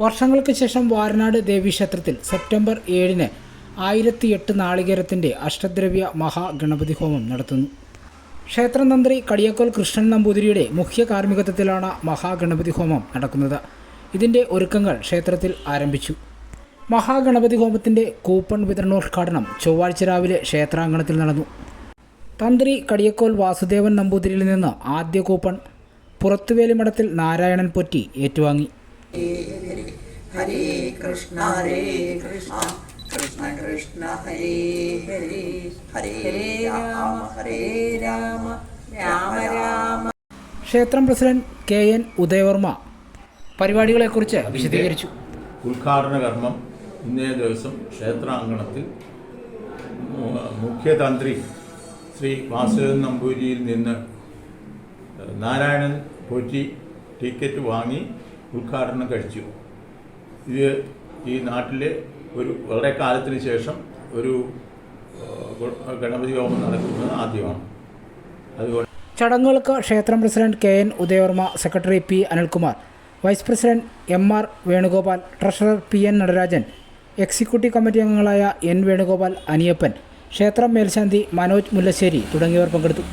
വർഷങ്ങൾക്ക് ശേഷം വാരനാട് ദേവീക്ഷേത്രത്തിൽ സെപ്റ്റംബർ ഏഴിന് ആയിരത്തി എട്ട് നാളികേരത്തിന്റെ അഷ്ടദ്രവ്യ മഹാഗണപതി ഹോമം നടത്തുന്നു. ക്ഷേത്രതന്ത്രി കടിയക്കോൽ കൃഷ്ണൻ നമ്പൂതിരിയുടെ മുഖ്യ കാർമ്മികത്വത്തിലാണ് മഹാഗണപതി ഹോമം നടക്കുന്നത്. ഇതിന്റെ ഒരുക്കങ്ങൾ ക്ഷേത്രത്തിൽ ആരംഭിച്ചു. മഹാഗണപതി ഹോമത്തിന്റെ കൂപ്പൺ വിതരണോദ്ഘാടനം ചൊവ്വാഴ്ച രാവിലെ ക്ഷേത്രാങ്കണത്തിൽ നടന്നു. തന്ത്രി കടിയക്കോൽ വാസുദേവൻ നമ്പൂതിരിയിൽ നിന്ന് ആദ്യ കൂപ്പൺ പുറത്തുവേലിമഠത്തിൽ നാരായണൻ പൊറ്റി ഏറ്റുവാങ്ങി. ഹരേ കൃഷ്ണ ഹരേ കൃഷ്ണ കൃഷ്ണ കൃഷ്ണ ഹരേ ഹരേ ഹരേ രാമ ഹരേ രാമ രാമ രാമ. ക്ഷേത്രം പ്രസിഡന്റ് കെ എൻ ഉദയവർമ്മ പരിപാടികളെക്കുറിച്ച് വിശദീകരിച്ചു. ഉദ്ഘാടന കർമ്മം ഇന്നേ ദിവസം ക്ഷേത്രാങ്കണത്തിൽ മുഖ്യതന്ത്രി ശ്രീ വാസുദേവൻ നമ്പൂരിയിൽ നിന്ന് നാരായണൻ പോറ്റി ടിക്കറ്റ് വാങ്ങി ഉദ്ഘാടനം കഴിച്ചു. ഇത് ഈ നാട്ടിലെ ഒരു വളരെ കാലത്തിന് ശേഷം ഒരു ഗണപതി ഹോമം നടക്കുന്നത് ആദ്യമാണ്. അതുകൊണ്ട് ചടങ്ങുകൾക്ക് ക്ഷേത്രം president K N Udayavarma secretary P Anilkumar vice president M R Venugopal treasurer P N Natarajan executive committee അംഗങ്ങളായ എൻ വേണുഗോപാൽ അനിയപ്പൻ ക്ഷേത്രം മേൽശാന്തി മനോജ് മുല്ലശ്ശേരി തുടങ്ങിയവർ പങ്കെടുത്തു.